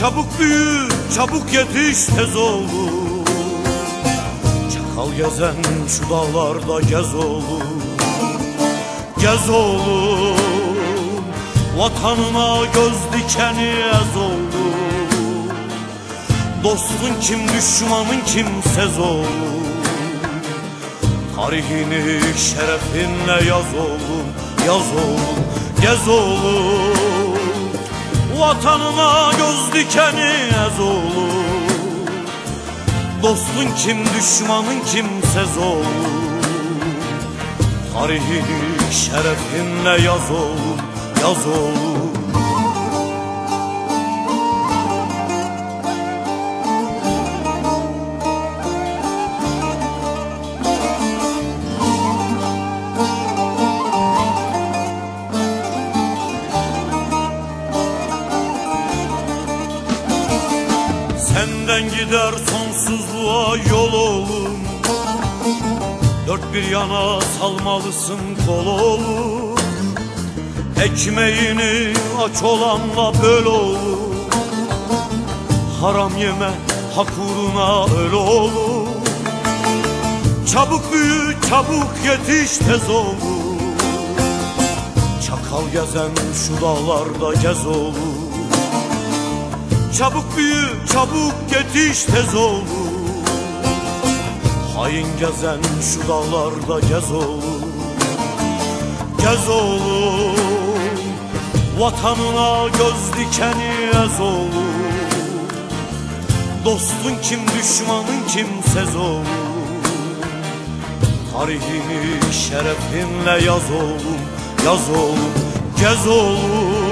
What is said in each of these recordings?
Çabuk büyü, çabuk yetiş tez oğlum Çakal gezen şu dağlarda gez oğlum Gez oğlum Vatanına göz dikeni ez oğlum Dostun kim düşmanın kim sez oğlum Tarihini şerefinle yaz oğlum Yaz oğlum, gez oğlum Vatanına göz dikeni ez oğlum Dostun kim düşmanın kimsez oğlum Tarihini şerefinle yaz oğlum Yaz oğlum gider sonsuzluğa yol oğlum. Dört bir yana salmalısın kol oğlum. Ekmeğini aç olanla böl oğlum. Haram yeme hak uğruna öl oğlum. Çabuk büyü çabuk yetiş tez oğlum. Çakal gezen şu dağlarda gez oğlum Çabuk büyü, çabuk yetiş tez oğlum Hain gezen şu dağlarda gez oğlum Gez oğlum Vatanına göz dikeni ez oğlum Dostun kim düşmanın kimsez oğlum Tarihini şerefinle yaz oğlum Yaz oğlum, gez oğlum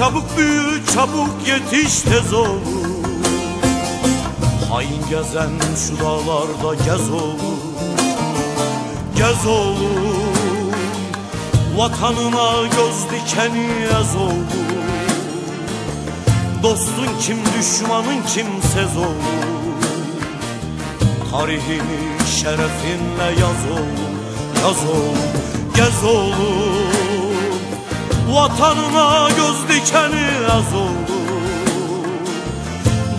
Çabuk büyü çabuk yetiş tez oğlum Hain gezen şu dağlarda gez oğlum Gez oğlum Vatanına göz dikeni ez oğlum Dostun kim düşmanın kimsez oğlum Tarihini şerefinle yaz oğlum Yaz oğlum gez oğlum Vatanına göz dikeni az oğlum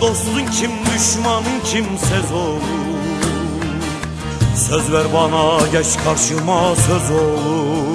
Dostun kim düşmanın kimsez oğlum Söz ver bana geç karşıma söz oğlum